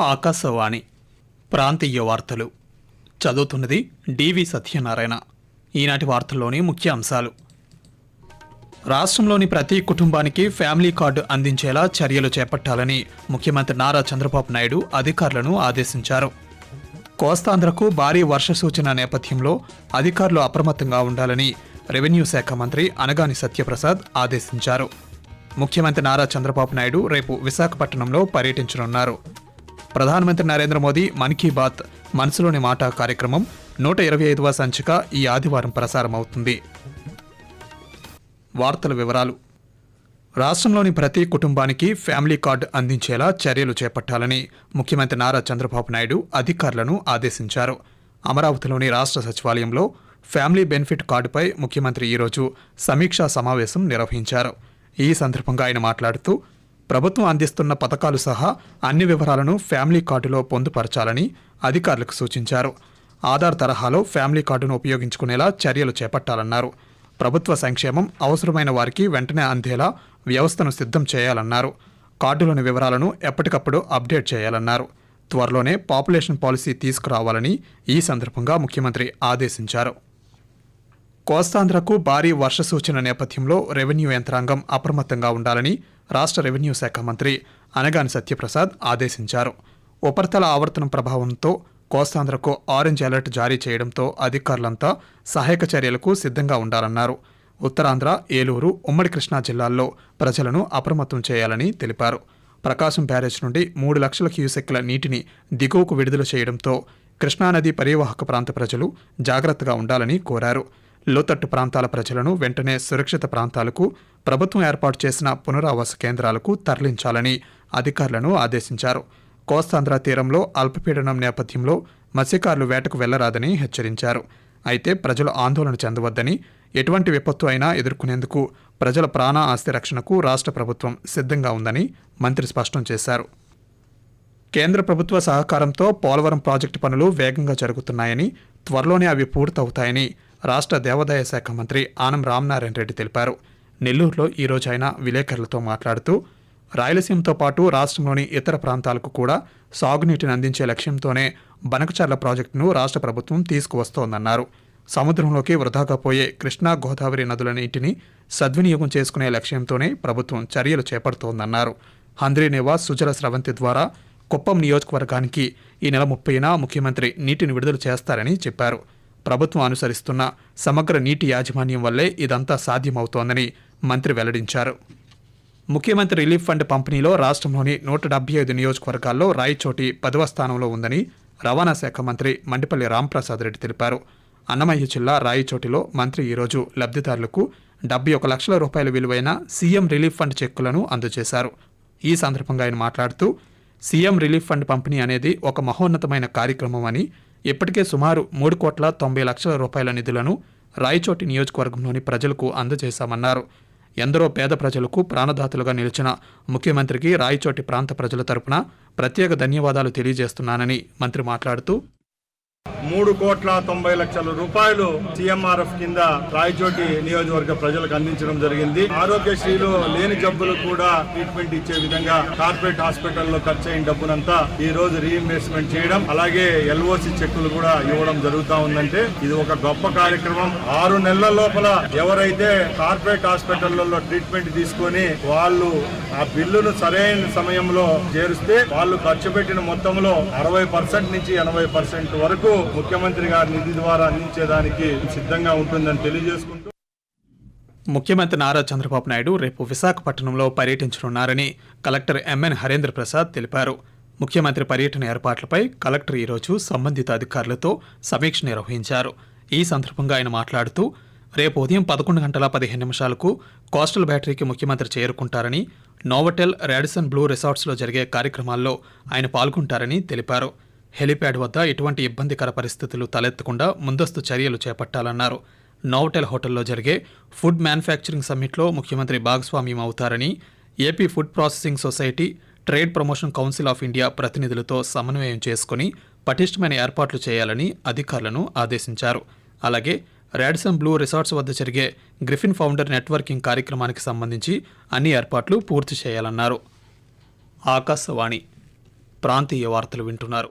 ఆకాశవాణి. ప్రాంతీయ వార్తలు. చదువుతున్నది డివి సత్యనారాయణ. ఈనాటి వార్తల్లోని ముఖ్య అంశాలు రాష్ట్రంలోని ప్రతి కుటుంబానికి ఫ్యామిలీ కార్డు అందించేలా చర్యలు చేపట్టాలని ముఖ్యమంత్రి నారా చంద్రబాబు నాయుడు అధికారులను ఆదేశించారు. కోస్తాంధ్రకు భారీ వర్ష సూచన నేపథ్యంలో అధికారులు అప్రమత్తంగా ఉండాలని రెవెన్యూ శాఖ మంత్రి అనగాని సత్యప్రసాద్ ఆదేశించారు. ముఖ్యమంత్రి నారా చంద్రబాబు నాయుడు రేపు విశాఖపట్నంలో పర్యటించనున్నారు. ప్రధానమంత్రి నరేంద్ర మోదీ మన్ కీ బాత్ మనసులోని మాట కార్యక్రమం నూట ఇరవై ఐదవ సంచిక ఈ ఆదివారం ప్రసారమవుతుంది. వార్తల వివరాలు. రాష్ట్రంలోని ప్రతి కుటుంబానికి ఫ్యామిలీ కార్డు అందించేలా చర్యలు చేపట్టాలని ముఖ్యమంత్రి నారా చంద్రబాబు నాయుడు అధికారులను ఆదేశించారు. అమరావతిలోని రాష్ట్ర సచివాలయంలో ఫ్యామిలీ బెనిఫిట్ కార్డుపై ముఖ్యమంత్రి ఈరోజు సమీక్షా సమావేశం నిర్వహించారు. ఈ సందర్భంగా ఆయన మాట్లాడుతూ ప్రభుత్వం అందిస్తున్న పథకాలు సహా అన్ని వివరాలను ఫ్యామిలీ కార్డులో పొందుపరచాలని అధికారులకు సూచించారు. ఆధార్ తరహాలో ఫ్యామిలీ కార్డును ఉపయోగించుకునేలా చర్యలు చేపట్టాలన్నారు. ప్రభుత్వ సంక్షేమం అవసరమైన వారికి వెంటనే అందేలా వ్యవస్థను సిద్ధం చేయాలన్నారు. కార్డులోని వివరాలను ఎప్పటికప్పుడు అప్డేట్ చేయాలన్నారు. త్వరలోనే పాపులేషన్ పాలసీ తీసుకురావాలని ఈ సందర్భంగా ముఖ్యమంత్రి ఆదేశించారు. కోస్తాంధ్రకు భారీ వర్ష సూచన నేపథ్యంలో రెవెన్యూ యంత్రాంగం అప్రమత్తంగా ఉండాలని రాష్ట్ర రెవెన్యూ శాఖ మంత్రి అనగాని సత్యప్రసాద్ ఆదేశించారు. ఉపరితల ఆవర్తనం ప్రభావంతో కోస్తాంధ్రకు ఆరెంజ్ అలర్ట్ జారీ చేయడంతో అధికారులంతా సహాయక చర్యలకు సిద్ధంగా ఉండాలన్నారు. ఉత్తరాంధ్ర ఏలూరు ఉమ్మడి కృష్ణా జిల్లాల్లో ప్రజలను అప్రమత్తం చేయాలని తెలిపారు. ప్రకాశం బ్యారేజ్ నుండి మూడు లక్షల క్యూసెక్ల నీటిని దిగువకు విడుదల చేయడంతో కృష్ణానది పరివాహక ప్రాంత ప్రజలు జాగ్రత్తగా ఉండాలని కోరారు. లోతట్టు ప్రాంతాల ప్రజలను వెంటనే సురక్షిత ప్రాంతాలకు ప్రభుత్వం ఏర్పాటు చేసిన పునరావాస కేంద్రాలకు తరలించాలని అధికారులను ఆదేశించారు. కోస్తాంధ్ర తీరంలో అల్పపీడనం నేపథ్యంలో మత్స్యకారులు వేటకు వెళ్ళరాదని హెచ్చరించారు. అయితే ప్రజలు ఆందోళన చెందవద్దని ఎటువంటి విపత్తు అయినా ఎదుర్కొనేందుకు ప్రజల ప్రాణ ఆస్తి రక్షణకు రాష్ట్ర ప్రభుత్వం సిద్ధంగా ఉందని మంత్రి స్పష్టం చేశారు. కేంద్ర ప్రభుత్వ సహకారంతో పోలవరం ప్రాజెక్టు పనులు వేగంగా జరుగుతున్నాయని త్వరలోనే అవి పూర్తవుతాయని రాష్ట్ర దేవాదాయ శాఖ మంత్రి ఆనం రామనారాయణ రెడ్డి తెలిపారు. నెల్లూరులో ఈరోజు ఆయన విలేకరులతో మాట్లాడుతూ రాయలసీమతో పాటు రాష్ట్రంలోని ఇతర ప్రాంతాలకు కూడా సాగునీటిని అందించే లక్ష్యంతోనే బనకచర్ల ప్రాజెక్టును రాష్ట్ర ప్రభుత్వం తీసుకువస్తోందన్నారు. సముద్రంలోకి వృధాగా పోయే కృష్ణా గోదావరి నదుల నీటిని సద్వినియోగం చేసుకునే లక్ష్యంతోనే ప్రభుత్వం చర్యలు చేపడుతోందన్నారు. హంద్రీనేవా సుజల స్రవంతి ద్వారా కుప్పం నియోజకవర్గానికి ఈ నెల ముప్పైన ముఖ్యమంత్రి నీటిని విడుదల చేస్తారని చెప్పారు. ప్రభుత్వం అనుసరిస్తున్న సమగ్ర నీటి యాజమాన్యం వల్లే ఇదంతా సాధ్యమవుతోందని మంత్రి వెల్లడించారు. ముఖ్యమంత్రి రిలీఫ్ ఫండ్ పంపిణీలో రాష్ట్రంలోని నూట డెబ్బై ఐదు నియోజకవర్గాల్లో రాయచోటి పదవ స్థానంలో ఉందని రవాణా శాఖ మంత్రి మండిపల్లి రాంప్రసాద్ రెడ్డి తెలిపారు. అన్నమయ్య జిల్లా రాయచోటిలో మంత్రి ఈరోజు లబ్ధిదారులకు డెబ్బై ఒక లక్షల రూపాయల విలువైన సీఎం రిలీఫ్ ఫండ్ చెక్కులను అందజేశారు. ఈ సందర్భంగా ఆయన మాట్లాడుతూ సీఎం రిలీఫ్ ఫండ్ పంపిణీ అనేది ఒక మహోన్నతమైన కార్యక్రమం అని ఇప్పటికే సుమారు మూడు కోట్ల తొంభై లక్షల రూపాయల నిధులను రాయచోటి నియోజకవర్గంలోని ప్రజలకు అందజేశామన్నారు. ఎందరో పేద ప్రజలకు ప్రాణదాతలుగా నిలిచిన ముఖ్యమంత్రికి రాయచోటి ప్రాంత ప్రజల తరపున ప్రత్యేక ధన్యవాదాలు తెలియజేస్తున్నానని మంత్రి మాట్లాడుతూ మూడు కోట్ల తొంభై లక్షల రూపాయలు సీఎంఆర్ఎఫ్ కింద రాయచోటి నియోజకవర్గ ప్రజలకు అందించడం జరిగింది. ఆరోగ్యశ్రీలో లేని జబ్బులకు కూడా ట్రీట్మెంట్ ఇచ్చే విధంగా కార్పొరేట్ హాస్పిటల్లో ఖర్చు అయిన డబ్బునంతా ఈ రోజు రీఇంబర్స్మెంట్ చేయడం అలాగే ఎల్ఓసి చెక్కులు కూడా ఇవ్వడం జరుగుతా ఉందంటే ఇది ఒక గొప్ప కార్యక్రమం. ఆరు నెలల లోపల ఎవరైతే కార్పొరేట్ హాస్పిటల్లో ట్రీట్మెంట్ తీసుకొని వాళ్ళు ఆ బిల్లును సరైన సమయంలో చేరిస్తే వాళ్ళు ఖర్చు పెట్టిన మొత్తంలో అరవై పర్సెంట్ నుంచి ఎనభై పర్సెంట్ వరకు ముఖ్యమంత్రి గారి నిధి ద్వారా అందించేదానికి సిద్ధంగా ఉంటుందని తెలియజేసుకుంటూ ముఖ్యమంత్రి నారా చంద్రబాబు నాయుడు రేపు విశాఖపట్నంలో పర్యటించనున్నారని collector M N Harendra Prasad తెలిపారు. ముఖ్యమంత్రి పర్యటన ఏర్పాట్లపై కలెక్టర్ ఈరోజు సంబంధిత అధికారులతో సమీక్ష నిర్వహించారు. ఈ సందర్భంగా ఆయన మాట్లాడుతూ రేపు ఉదయం పదకొండు గంటల పదిహేను నిమిషాలకు కోస్టల్ బ్యాటరీకి ముఖ్యమంత్రి చేరుకుంటారని నోవటెల్ రాడిసన్ బ్లూ రిసార్ట్స్లో జరిగే కార్యక్రమాల్లో ఆయన పాల్గొంటారని తెలిపారు. హెలిప్యాడ్ వద్ద ఎటువంటి ఇబ్బందికర పరిస్థితులు తలెత్తకుండా ముందస్తు చర్యలు చేపట్టాలన్నారు. నోవటెల్ హోటల్లో జరిగే ఫుడ్ మ్యానుఫ్యాక్చరింగ్ సమ్మిట్లో ముఖ్యమంత్రి భాగస్వామ్యం అవుతారని AP food processing society trade promotion council of India ప్రతినిధులతో సమన్వయం చేసుకుని పటిష్టమైన ఏర్పాట్లు చేయాలని అధికారులను ఆదేశించారు. అలాగే రాడ్సన్ బ్లూ రిసార్ట్స్ వద్ద జరిగే గ్రిఫిన్ ఫౌండర్ నెట్వర్కింగ్ కార్యక్రమానికి సంబంధించి అన్ని ఏర్పాట్లు పూర్తి చేయాలన్నారు. ఆకాశవాణి ప్రాంతీయ వార్తలు వింటున్నారు.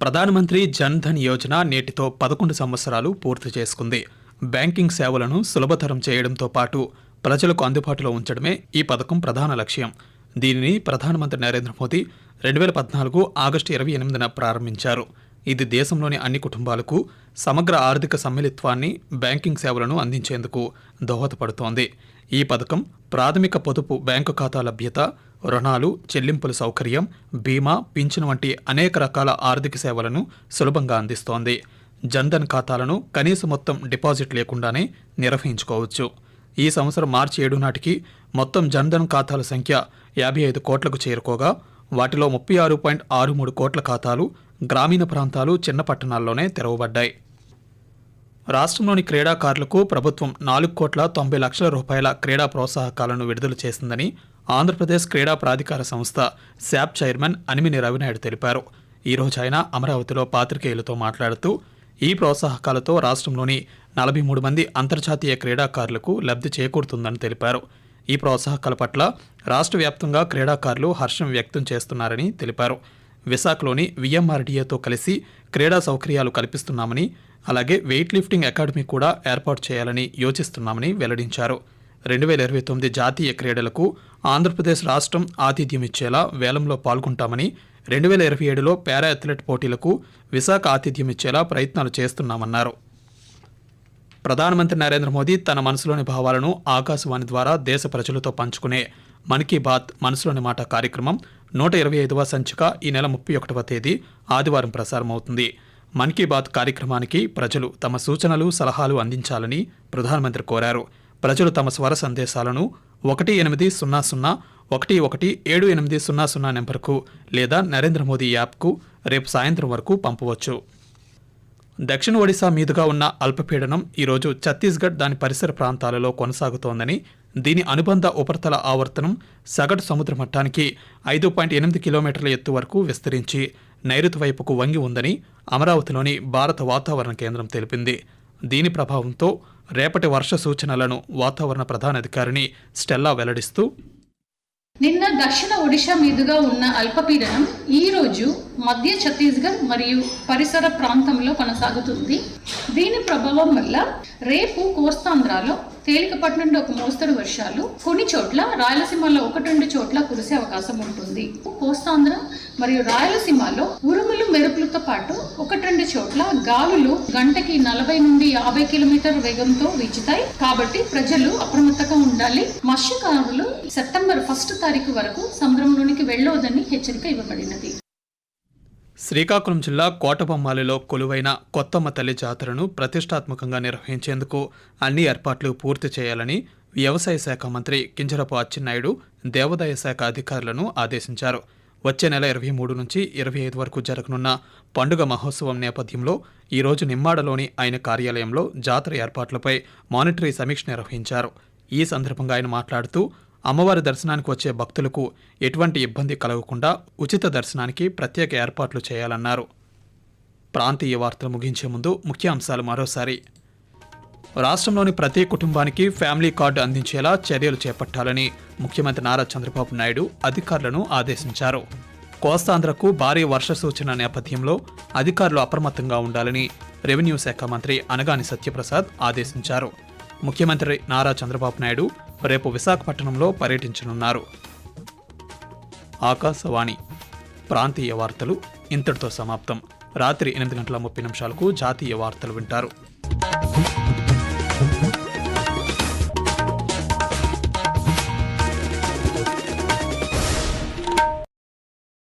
ప్రధానమంత్రి జన్ ధన్ యోజన నేటితో పదకొండు సంవత్సరాలు పూర్తి చేసుకుంది. బ్యాంకింగ్ సేవలను సులభతరం చేయడంతో పాటు ప్రజలకు అందుబాటులో ఉంచడమే ఈ పథకం ప్రధాన లక్ష్యం. దీనిని ప్రధానమంత్రి నరేంద్ర మోదీ రెండు వేల పద్నాలుగు ఆగస్టు ఇరవై ఎనిమిదిన ప్రారంభించారు. ఇది దేశంలోని అన్ని కుటుంబాలకు సమగ్ర ఆర్థిక సమ్మిళిత్వాన్ని బ్యాంకింగ్ సేవలను అందించేందుకు దోహదపడుతోంది. ఈ పథకం ప్రాథమిక పొదుపు బ్యాంకు ఖాతా లభ్యత రుణాలు చెల్లింపుల సౌకర్యం బీమా పింఛను వంటి అనేక రకాల ఆర్థిక సేవలను సులభంగా అందిస్తోంది. జన్ధన్ ఖాతాలను కనీస మొత్తం డిపాజిట్ లేకుండానే నిర్వహించుకోవచ్చు. ఈ సంవత్సరం మార్చి ఏడు నాటికి మొత్తం జన్ధన్ ఖాతాల సంఖ్య యాభై ఐదు కోట్లకు చేరుకోగా వాటిలో ముప్పై ఆరు పాయింట్ ఆరు మూడు కోట్ల ఖాతాలు గ్రామీణ ప్రాంతాలు చిన్న పట్టణాల్లోనే తెరవబడ్డాయి. రాష్ట్రంలోని క్రీడాకారులకు ప్రభుత్వం నాలుగు కోట్ల తొంభై లక్షల రూపాయల క్రీడా ప్రోత్సాహకాలను విడుదల చేసిందని ఆంధ్రప్రదేశ్ క్రీడా ప్రాధికార సంస్థ శాప్ చైర్మన్ అనిమిని రవినాయుడు తెలిపారు. ఈరోజు ఆయన అమరావతిలో పాత్రికేయులతో మాట్లాడుతూ ఈ ప్రోత్సాహకాలతో రాష్ట్రంలోని నలభై మూడు మంది అంతర్జాతీయ క్రీడాకారులకు లబ్ధి చేకూరుతుందని తెలిపారు. ఈ ప్రోత్సాహకాల పట్ల రాష్ట్ర వ్యాప్తంగా క్రీడాకారులు హర్షం వ్యక్తం చేస్తున్నారని తెలిపారు. విశాఖలోని విఎంఆర్డీఏతో కలిసి క్రీడా సౌకర్యాలు కల్పిస్తున్నామని అలాగే వెయిట్ లిఫ్టింగ్ అకాడమీ కూడా ఏర్పాటు చేయాలని యోచిస్తున్నామని వెల్లడించారు. రెండు వేల ఇరవై తొమ్మిది జాతీయ క్రీడలకు ఆంధ్రప్రదేశ్ రాష్ట్రం ఆతిథ్యం ఇచ్చేలా వేలంలో పాల్గొంటామని రెండు వేల ఇరవై ఏడులో పారా అథ్లెట్ పోటీలకు విశాఖ ఆతిథ్యం ఇచ్చేలా ప్రయత్నాలు చేస్తున్నామన్నారు. ప్రధానమంత్రి నరేంద్ర మోదీ తన మనసులోని భావాలను ఆకాశవాణి ద్వారా దేశ ప్రజలతో పంచుకునే మన్ కీ బాత్ మనసులోని మాట కార్యక్రమం నూట ఇరవై ఐదవ సంచిక ఈ నెల ముప్పై ఒకటవ తేదీ ఆదివారం ప్రసారమవుతుంది. మన్ కీ బాత్ కార్యక్రమానికి ప్రజలు తమ సూచనలు సలహాలు అందించాలని ప్రధానమంత్రి కోరారు. ప్రజలు తమ స్వర సందేశాలను ఒకటి ఎనిమిది సున్నా సున్నా ఒకటి ఒకటి ఏడు ఎనిమిది సున్నా సున్నా నెంబర్కు లేదా నరేంద్ర మోదీ యాప్కు రేపు సాయంత్రం వరకు పంపవచ్చు. దక్షిణ ఒడిశా మీదుగా ఉన్న అల్పపీడనం ఈరోజు ఛత్తీస్గఢ్ దాని పరిసర ప్రాంతాలలో కొనసాగుతోందని దీని అనుబంధ ఉపరితల ఆవర్తనం సగటు సముద్ర మట్టానికి ఐదు పాయింట్ ఎనిమిది కిలోమీటర్ల ఎత్తు వరకు విస్తరించి నైరుతి వైపుకు వంగి ఉందని అమరావతిలోని భారత వాతావరణ కేంద్రం తెలిపింది. దీని ప్రభావంతో రేపటి వర్ష సూచనలను వాతావరణ ప్రధాన అధికారిని స్టెల్లా వెల్లడిస్తూ నిన్న దక్షిణ ఒడిశా మీదుగా ఉన్న అల్పపీడనం ఈ రోజు మధ్య ఛత్తీస్గఢ్ మరియు పరిసర ప్రాంతంలో కొనసాగుతుంది. దీని ప్రభావం వల్ల రేపు కోస్తాంధ్రాలో తేలికపాటి నుండి ఒక మోస్తరు వర్షాలు కొన్ని చోట్ల రాయలసీమలో ఒకటి రెండు చోట్ల కురిసే అవకాశం ఉంటుంది. కోస్తాంధ్ర మరియు రాయలసీమలో ఉరుములు మెరుపులతో పాటు ఒకటి రెండు చోట్ల గాలులు గంటకి నలభై నుండి యాభై కిలోమీటర్ వేగంతో వీచుతాయి. కాబట్టి ప్రజలు అప్రమత్తంగా ఉండాలి. మత్స్యకారులు సెప్టెంబర్ ఫస్ట్ తారీఖు వరకు సముద్రంలోనికి వెళ్ళవద్దని హెచ్చరిక ఇవ్వబడినది. శ్రీకాకుళం జిల్లా కోటబొమ్మాలిలో కొలువైన కొత్తమ్మ తల్లి జాతరను ప్రతిష్టాత్మకంగా నిర్వహించేందుకు అన్ని ఏర్పాట్లు పూర్తి చేయాలని వ్యవసాయ శాఖ మంత్రి కింజరపు అచ్చెన్నాయుడు దేవాదాయ శాఖ అధికారులను ఆదేశించారు. వచ్చే నెల ఇరవై మూడు నుంచి ఇరవై ఐదు వరకు జరగనున్న పండుగ మహోత్సవం నేపథ్యంలో ఈరోజు నిమ్మాడలోని ఆయన కార్యాలయంలో జాతర ఏర్పాట్లపై మానిటరీ సమీక్ష నిర్వహించారు. ఈ సందర్భంగా ఆయన మాట్లాడుతూ అమ్మవారి దర్శనానికి వచ్చే భక్తులకు ఎటువంటి ఇబ్బంది కలగకుండా ఉచిత దర్శనానికి ప్రత్యేక ఏర్పాట్లు చేయాలన్నారు. ప్రాంతీయ వార్తలు ముగించే ముందు ముఖ్యాంశాలు మరోసారి. రాష్ట్రంలోని ప్రతి కుటుంబానికి ఫ్యామిలీ కార్డు అందించేలా చర్యలు చేపట్టాలని ముఖ్యమంత్రి నారా చంద్రబాబు నాయుడు అధికారులను ఆదేశించారు. కోస్తాంధ్రకు భారీ వర్ష సూచన నేపథ్యంలో అధికారులు అప్రమత్తంగా ఉండాలని రెవెన్యూ శాఖ మంత్రి అనగాని సత్యప్రసాద్ ఆదేశించారు. ముఖ్యమంత్రి నారా చంద్రబాబు నాయుడు రేపు విశాఖపట్నంలో పర్యటించనున్నారు. ఆకాశవాణి ప్రాంతీయ వార్తలు ఇంతటితో సమాప్తం. రాత్రి ఎనిమిది గంటల ముప్పై నిమిషాలకు జాతీయ వార్తలు వింటారు.